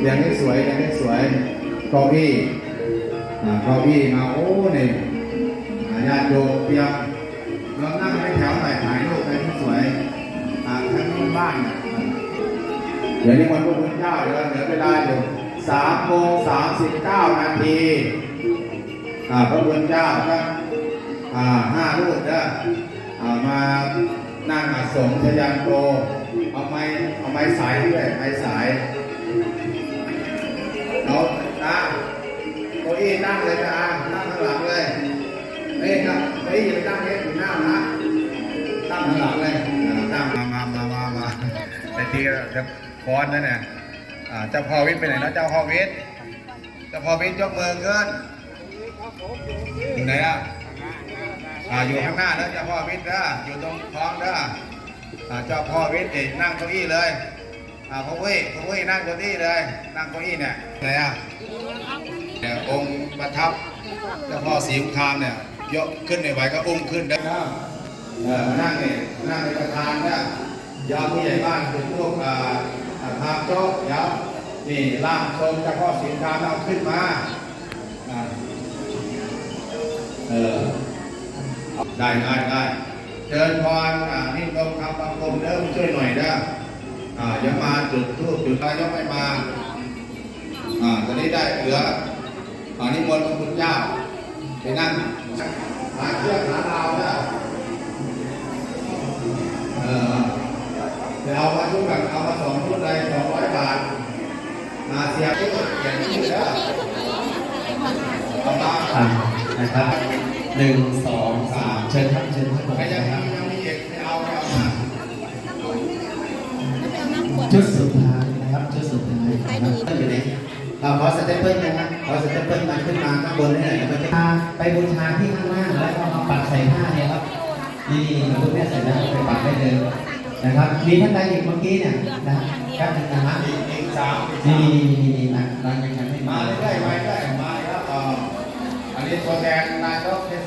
เรียงให้สวยเรียงให้สวยเก้าอี้เก้าอี้มาโอ้เนี่ยอ่าญาติโยมเตรียมเรานั่งให้แถวหน่อยถ่ายรูปให้สวยอ่าทั้งนี้บ้านเนี่ยเดี๋ยวนี้วันพระคุณเจ้าเดี๋ยวเหลือเวลาอยู่สามโมงสามสิบเก้านาทีอ่าพระคุณเจ้าก็อ่าห้ารูปเด้ออ่ามานั่งอัดสงฆ์ชยันโตเอาไม้เอาไม้สายด้วยไม้สาย เก้าอี้นั่งเลยนะนั่งข้างหลังเลยเฮ้ยนั่งเก้าอี้อย่าไปนั่งเนี้ยอยู่หน้านะตั้งข้างหลังเลยอ่าตั้งมามามามามาไอ้ทีจะฟ้อนนั่นเนี่ยอ่าเจ้าพ่อวิทย์ไปไหนนะเจ้าพ่อวิทย์เจ้าพ่อวิทย์ยกมือขึ้นอยู่ไหนอะอ่าอยู่ข้างหน้าแล้วเจ้าพ่อวิทย์นะอยู่ตรงท้องนะอ่าเจ้าพ่อวิทย์เองนั่งเก้าอี้เลยอ่าพ่อเว้ยพ่อเว้ยนั่งเก้าอี้เลย นั่งเก้าอี้เนี่ยไหนอะ เนี่ยองค์ประทับเจ้าพ่อศรีอุคามเนี่ยยกขึ้นไม่ไหวก็อุ้มขึ้นได้นะนั่งเนี่ยนั่งในประธานเนี่ยยาวผู้ใหญ่บ้านเป็นพวกอาอาทางโจ๊กยาวนี่ล่างทรงเจ้าพ่อศรีอุคามเอาขึ้นมาเออได้ได้ได้เชิญพรนี่ลงคำประคมเด้อช่วยหน่อยเด้ออ่ายังมาจุดทูบจุดไรยังไม่มาอ่าตอนนี้ได้เหลือ อ่านิมนต์พระคุณเจ้าไปนั่งหาเชือกหาดาวนะเออไปเอามาชุดแบบเอามาสองชุดใดสองร้อยบาทมาเสียบที่เขียนชื่อเด้อเอามาอ่านะครับหนึ่งสองสามเชิญครับเชิญครับผมใครยังนะครับยังมีเอกไม่เอาไม่เอามาชุดสุดท้ายนะครับชุดสุดท้ายนะครับอยู่ไหนเราขอสเตปเปิลนะครับ ขอสเตปเปิลมาขึ้นมาข้างบนนี่หน่อยมันจะไปบูชาที่ข้างล่างแล้วก็มาปักใส่ผ้าเนี่ยครับนี่ๆคุณแม่ใส่แล้วไปปักได้เลยนะครับมีท่านใดอีกเมื่อกี้เนี่ยนะแป๊บนึงนะฮะอีกอีกสามนี่ๆๆๆนะเรายังยังไม่มามาเลยได้ไหมได้มาแล้วเอ่ออันนี้ตัวแทนนายกเทศ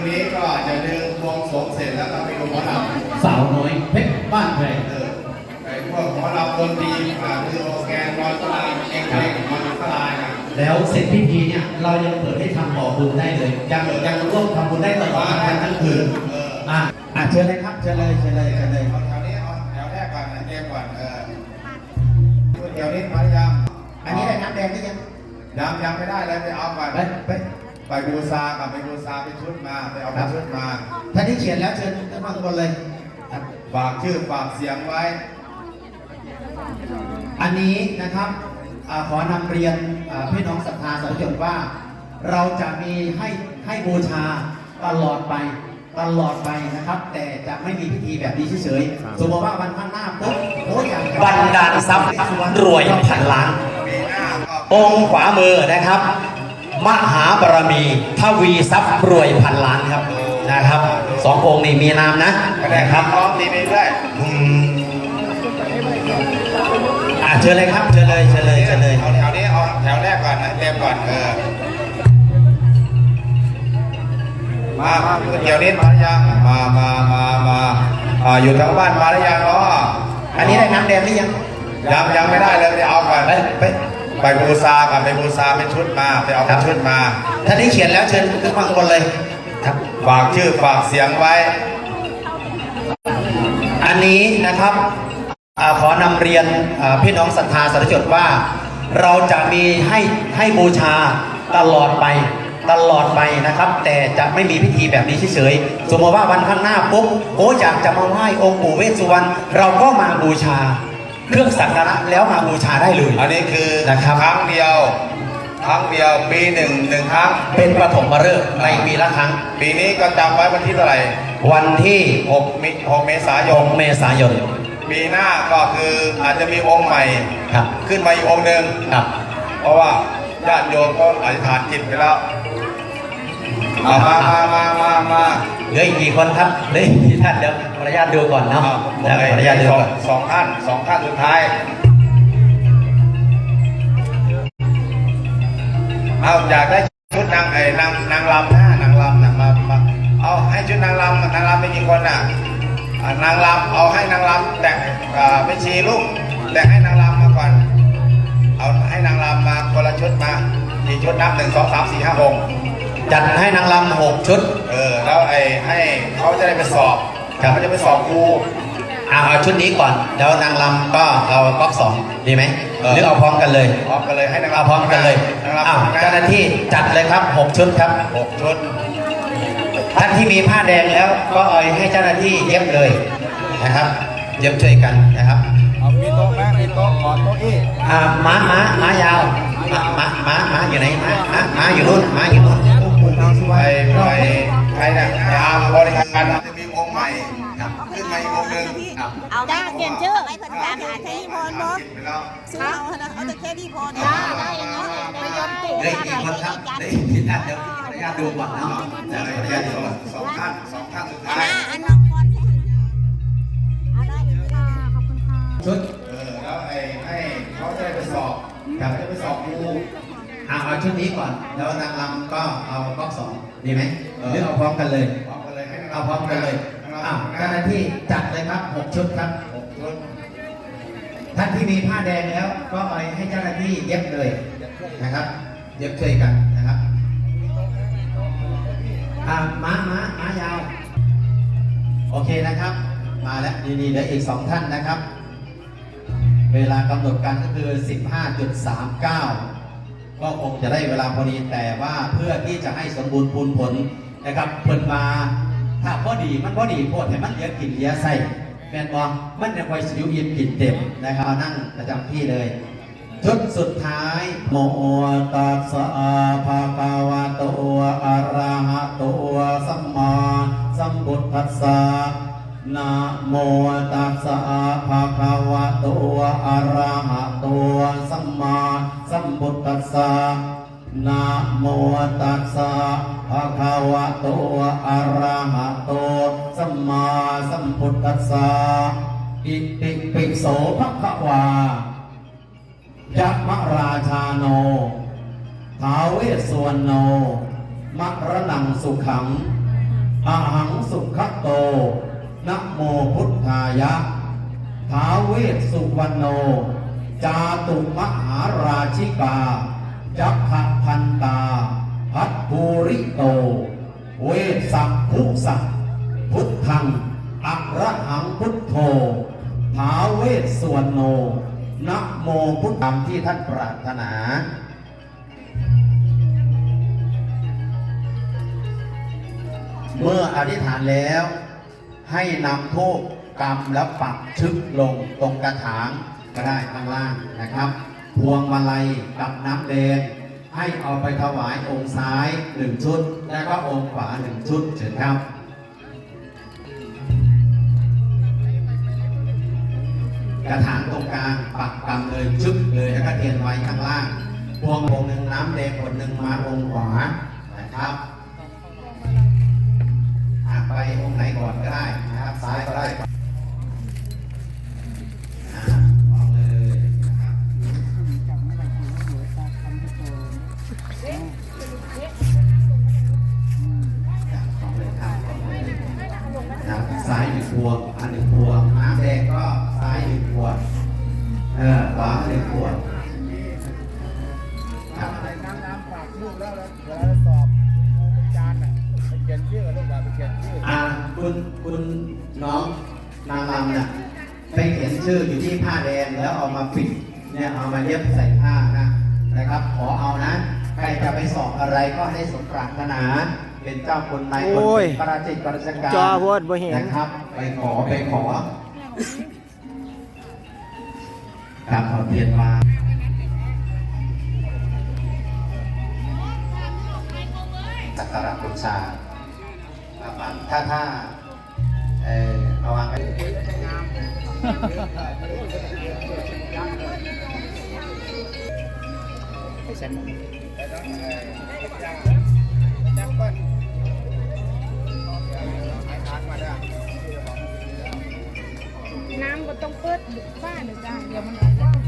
ค่ำคืนนี้ก็จะเดินบวงสรวงเสร็จแล้วก็ไปดูหมอลำสาวน้อยเพชรบ้านแพรเออไอ้พวกหมอลำดนตรีอ่าคือโอแกนนอนตลาดเองเองมันตลาดนะแล้วเสร็จพิธีเนี่ยเรายังเปิดให้ทำบ่อบุญได้เลย ยังยังร่วมทำบุญได้ตลอดทั้งวันทั้งคืนเอออะอะเชิญเลยครับเชิญเลยเชิญเลยเชิญเลยเอาแถวนี้เอาแถวแรกก่อนนะเรียงก่อนเออแถวนี้มาหรือยังอันนี้ได้น้ำแดงหรือยังยังยังไม่ได้เลยไปเอาก่อนไปไป ไปบูซากับไปบูซาไปชุดมาไปเอาไปชุดมาท่านที่เขียนแล้วเชิญขึ้นมาข้างบนเลยครับฝากชื่อฝากเสียงไว้ อันนี้นะครับอ่าขอนำเรียนอ่าพี่น้องศรัทธาสาธุชนว่า เราจะมีให้ให้บูชาตลอดไปตลอดไปนะครับ แต่จะไม่มีพิธีแบบนี้เฉยๆสมมติว่าวันข้างหน้าปุ๊บโอ้ยอยากจะบันดาลทรัพย์รวยพันล้านปีหน้าก็องค์ขวามือนะครับ มหาบารมีทวีทรัพย์รวยพันล้านครับนะครับสององค์นี้มีนามนะก็ได้นะคครัรับบพร้อมตีไปเรื่อยอืมอะเชิญเลยครับเชิญเลยเชิญเลยเชิญเลยเอาแถวนี้เอาแถวแรกก่อนนะเตรียมก่อนเออมามาแถวนี้มาหรือยังมามามามาอ่าอยู่ทางบ้านมาหรือยังเนาะอันนี้ได้น้ำแดงหรือยังยังยังไม่ได้เลยไปเอาก่อนไปไป ไปบูซากับไปบูซาเป็นชุดมาไปเอาเป็นชุดมา ท่านที่เขียนแล้วเชิญขึ้นมาข้างบนเลยครับฝากชื่อฝากเสียงไว้ อันนี้นะครับอาขอนำเรียนอ่าพี่น้องศรัทธาสาธุชนว่า เราจะมีให้ให้บูชาตลอดไปตลอดไปนะครับ แต่จะไม่มีพิธีแบบนี้เฉยๆสมมติว่าวันข้างหน้าปุ๊บโอ้อยากจะมาไหว้องค์ปู่เวสสุวรรณเราก็มาบูชา เครื่องสักการะแล้วมาบูชาได้เลยอันนี้คือนะครับครั้งเดียว ครั้งเดียวปีหนึ่งหนึ่งครั้ง เป็นปฐมฤกษ์ในปีละครั้ง ปีนี้ก็จำไว้วันที่เท่าไหร่ วันที่6มิ6เมษายน6เมษายน ปีหน้าก็คืออาจจะมีองค์ใหม่ครับขึ้นมาอีกองค์หนึ่งครับ เพราะว่าญาติโยมก็อธิษฐานจิตไปแล้ว เอามามามามามาเหลืออีกกี่คนครับเหลืออีกกี่ท่านเดี๋ยวขออนุญาตดูก่อนเนาะเอาเดี๋ยวขออนุญาตดูสองก่อนสองท่านสองท่านสุดท้ายเอาอยากได้ชุดนางไอ้นางนางรำนะนางรำนะมามาเอาให้ชุดนางรำนางรำไม่กี่คนน่ะอ่านางรำเอาให้นางรำแต่งอ่าไม่ชีลูกแต่งให้นางรำมาก่อนเอาให้นางรำมาคนละชุดมากี่ชุดนับหนึ่งสองสามสี่ห้าหก จัดให้นางรำหกชุด เออแล้วไอ้ให้เขาจะได้ไปสอบครับเขาจะไปสอบครูเอาเอาชุดนี้ก่อนแล้วนางรำก็เอาก๊อกสองดีไหมเออหรือเอาพร้อมกันเลยพร้อมกันเลยให้นางรำเอาพร้อมกันเลยนางรำอ้าวทำงเจ้าหน้าที่จัดเลยครับหกชุดครับหกชุดท่านที่มีผ้าแดงแล้วก็เอาให้เจ้าหน้าที่เย็บเลยนะครับเย็บช่วยกันนะครับเอามีโต๊ะไหมมีโต๊ะขอโต๊ะอี้อ่าม้าม้าม้ายาวม้าม้าม้าม้าอยู่ไหนม้าม้าม้าอยู่นู่นม้าอยู่นู่น ไปไปใครเนี่ยอ้อาบริการจะมีองค์ใหม่ขึ้นมาอีกองค์หนึ่งเอาได้เปลี่ยนชื่อไปเพิ่นตามหาแค่นี้พอนะไปแล้วซื้อเอานะเอาแต่แค่นี้พอได้ได้อย่างนั้นไปยอมติดเหลืออีกกี่คนครับเหลืออีกกี่ท่านเดี๋ยวขออนุญาตดูก่อนเนาะเดี๋ยวขออนุญาตดูก่อนสองท่านสองท่านสุดท้ายอันน้องก่อนเอาได้ขอบคุณค่ะชุด เออแล้วไอ้ให้เขาจะได้ไปสอบครับจะไปสอบครู อ่า เอาชุดนี้ก่อน แล้วนางรำก็เอาก๊อกสองดีไหมเออหรือเอาพร้อมกันเลย พร้อมกันเลยให้นางรำเอาพร้อมกันเลยนางรำอ้าวเจ้าหน้าที่จัดเลยครับหกชุดครับหกชุดท่านที่มีผ้าแดงแล้ว ก็เอาให้เจ้าหน้าที่เย็บเลยนะครับ เย็บช่วยกันนะครับอ่าม้าม้าม้ายาว โอเคนะครับ มาแล้วนี่ๆเหลืออีกสองท่านนะครับ เวลากำหนดการก็คือ 15.39 ก็คงจะได้เวลาพอดีแต่ว่าเพื่อที่จะให้สมบูรณ์พูนผลนะครับเพิ่นมาถ้าพอดีมันพอดีโพดให้มันเหลือกินเหลือใส่แม่นบ่มันจะคอยสิวอิ่มกินเต็มนะครับนั่งประจำที่เลยชุดสุดท้ายโมตัสสะภะคะวะโตอะระหะโตสัมมาสัมพุทธัสสะนะโมตัสสะภะคะวะโตอะระ ตัสสะภะคะวะโตอะระหะโตสัมมาสัมพุทธัสสะอิติปิโสภะคะวายักมราชาโนท้าเวสวรรณโนมรณังสุขังอาหังสุขโตนะโมพุทธายะท้าเวสุวรรณโน จาตุมหาราชิกา จักขพันตา ภูริโต เวสสัพพุสัพพุทธังอักระหังพุทโธทาเวสสวรรณโนนะโมพุทธธรรมที่ท่านปรารถนาเมื่ออธิษฐานแล้ว ให้นำโทษกรรมแล้วปักชึกลงตรงกระถางก็ได้ข้างล่างนะครับ พวงมาลัยกับน้ำแดง ให้เอาไปถวายองค์ซ้ายหนึ่งชุด และก็องค์ขวาหนึ่งชุดเชิญครับกระถางตรงกลางปักกำเลยชึกเลยแล้วก็เทียนไว้ข้างล่าง พวงองค์หนึ่งน้ำแดงคนหนึ่งมาองค์ขวานะครับไปองค์ไหนก่อนก็ได้นะครับซ้ายก็ได้ วงอันหนึ่งพวงน้ำแดงก็ซ้ายหนึ่งขวดเออขวาหนึ่งขวดครับน้ำน้ำฝากลูกแล้วแล้วเวลาสอบครูประจานอะไปเขียนชื่อกับลูกแบบไปเขียนชื่ออ่าคุณคุณน้องนางรำน่ะไปเขียนชื่ออยู่ที่ผ้าแดงแล้วเอามาปิดเนี่ยเอามาเย็บใส่ผ้านะนะครับ ขอเอานะ ใครจะไปสอบอะไรก็ให้สมปรารถนา เป็นเจ้าคนนายคนโอ้ยเป็นประจิตประจัการจอโพดบ่เห็นนะครับ ไปขอไปขอครับขอเทียนมาสักการะบูชาครับถ้าถ้าเออเอาวางไว้จำก่อน น้ำก็ต้องเปิดบ้านหรืจ้าเดี๋ยวมันออกว่า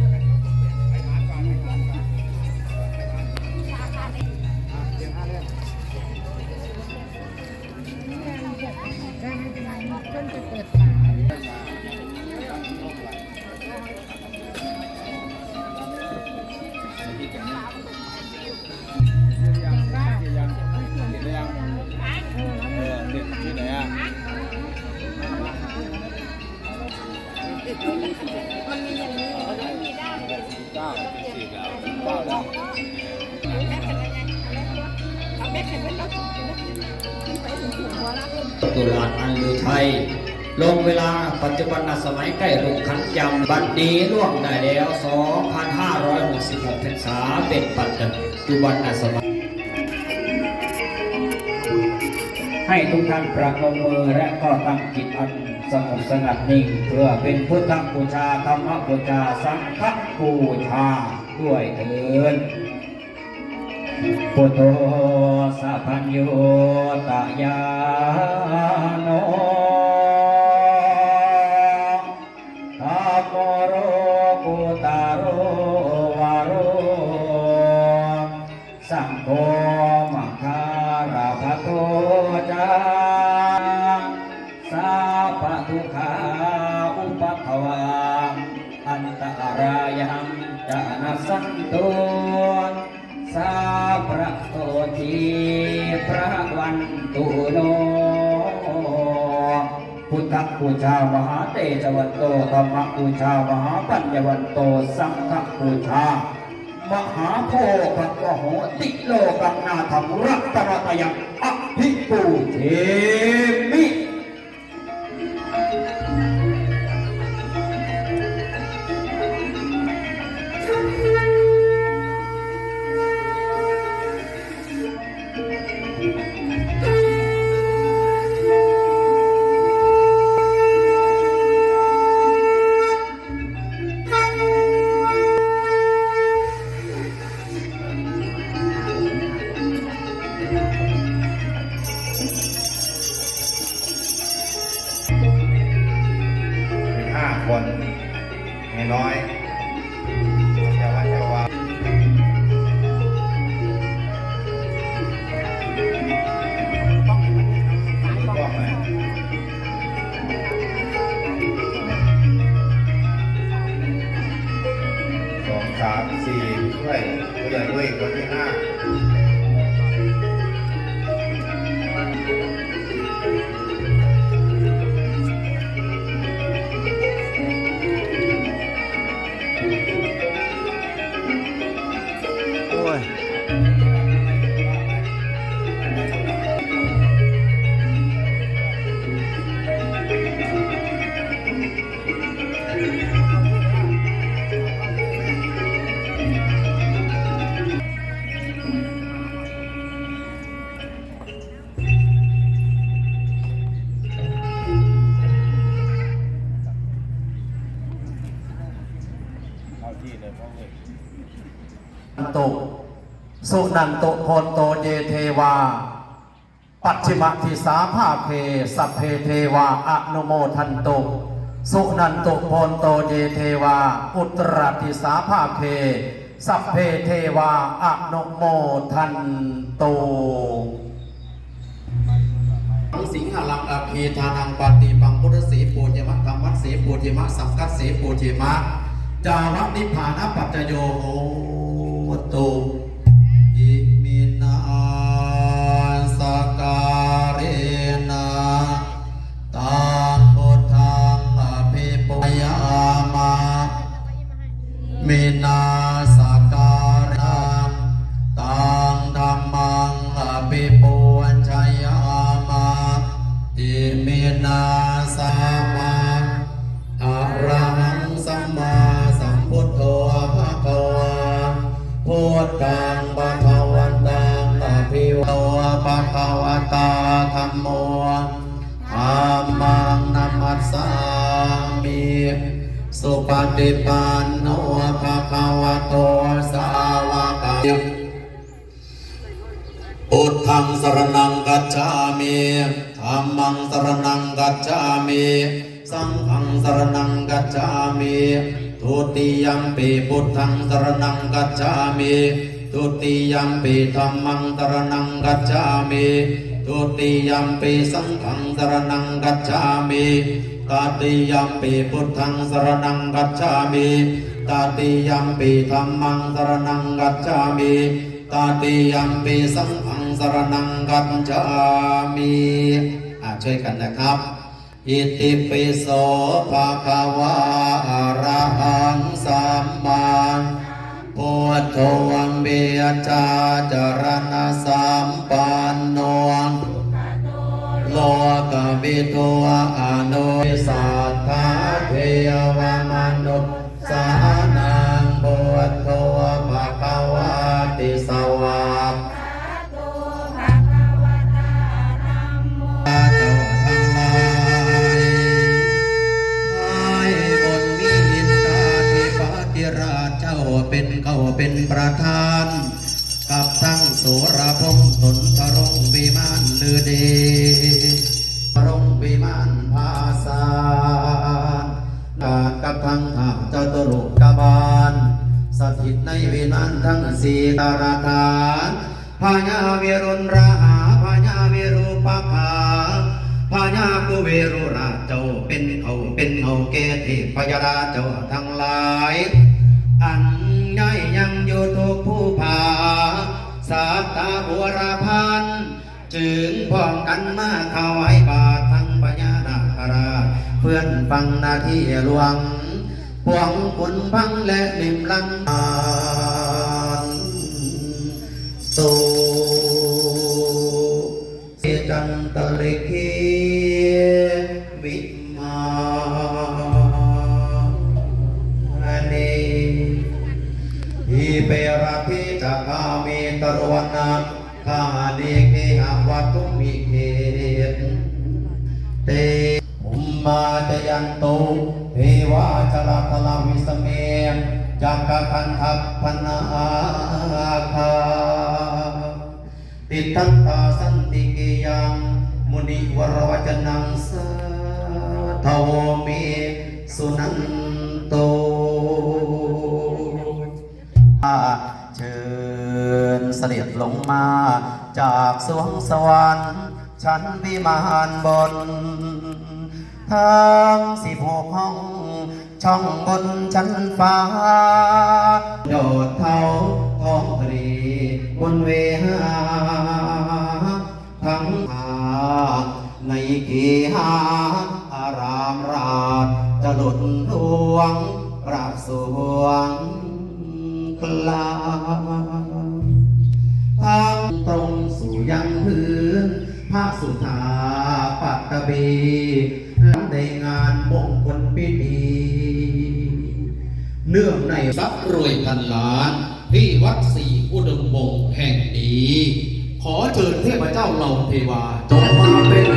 ตุลาอันลือไทย ลงเวลาปัจจุบันสมัยใกล้ลงขันยำบัดดีล่วงได้แล้ว 2,566พรรษาเป็นปัจจุบันสมัย ให้ทุกท่านประนมมือและก็ตั้งจิตอันสงบสงัดนิ่ง เพื่อเป็นพุทธบูชาธรรมบูชาสังฆบูชาด้วยเถิด พุทโธสัพพัญโยตยาโน บูชามหาเตจวันโตธรรมบูชามหาปัญญวันโต สังฆบูชามหาโพธิวโหติโลกังนาธรรมรัตนตยังอภิปูเท มิมีห้าคนน้อย นันโตโพนโตเยเทวา ปัจฉิมทิสาภาเพสัพเพเทวาอนุโมทันโตสุนันโตโพนโตเยเทวา อุตรติสาภาเพสัพเพเทวาอนุโมทันโตสิงหลังอภีทานังปฏิปังพุทธสีปูญมะธรรมัสสีปูญมะสังกัสสีปูญมะจาวันิพพานะปัจจโยโหตุ พุทธังสรณังกัจฉามิธัมมังสรณังกัจฉามิสังฆังสรณังกัจฉามิทุติยัมปิพุทธังสรณังกัจฉามิทุติยัมปิธัมมังสรณังกัจฉามิทุติยัมปิสังฆังสรณังกัจฉามิตติยัมปิพุทธังสรณังกัจฉามิตติยัมปิธัมมังสรณังกัจฉามิตติยัมปิสังฆ รณังกัจฉามิช่วยกันนะครับ อิติปิโสภะคะวะอะระหังสัมมาพุทโธวังเบียจาจรณะสัมปันโนโลกวิทูอนุสัทธาเทวมนุษย์ เจ้าเป็นเขาเป็นประธาน กับทั้งโสรพงตนทรงวิมานลือเดทรงวิมานภาษาลากับทั้งข้าเจ้าตรุกบาล สถิตในวิมานทั้งสีตาราานพญาเวรุณราหาพญาเวรุปภาพญากุเวรุราเจ้าเป็นเขาเป็นเขาเกติพยาราเจ้าทั้งหลายอัน ผาสัตาบัวราพันจึงพ้องกันมาถวายบาตรทั้งพญญานาคราเพื่อนฟังนาทีหลวงพวงคุนพังและลิมลังอานตูเสจันตะลิกี ราพิจักามิตรวนาคาเนเกหะวัตุมิเกเตอุมมาจยันตุเทวาจลาตลาวิสเมจักกคันทัพพนาคาติทัตตาสันติเกยังมุนิวรวจนังสาทวเมสุนันโต เสด็จลงมา จากสวงสวรรค์ชั้นวิมานบนทั้งสิบหกห้อง ช่องบนชั้นฟ้า โดดเท่าท้องทะเลบนเวหาทั้งหาในกีหาอารามราชจะหลุดดวงประสวงกลา สู่ยังพื้นพระสุธาปัตตบีหลังในงานมงคลพิธีเนื่องในทรัพย์รวยพันล้าน ที่วัดสี่อุดมมงแห่งนี้ ขอเชิญเทพเจ้าเหล่าเทวาจงมาเป็น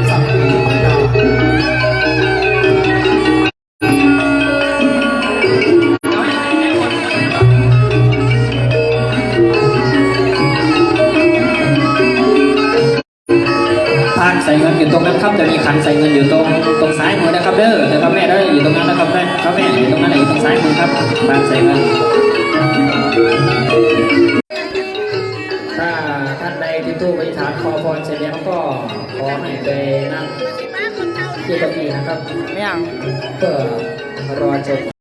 เงินอยู่ตรงนั้นครับ จะมีขันใส่เงินอยู่ตรงตรงซ้ายมือนะครับเด้อนะครับแม่ได้ออยู่ตรงนั้นนะครับแม่ครับแม่อยู่ตรงนั้นอยู่ตรงซ้ายมือครับทานใส่เงินถ้าท่านใดที่ตู้บริฐานขอพรเสร็จแล้วก็ขอให้ไปนั่งที่เก้าอี้นะครับไม่เอาเพื่อรอจบ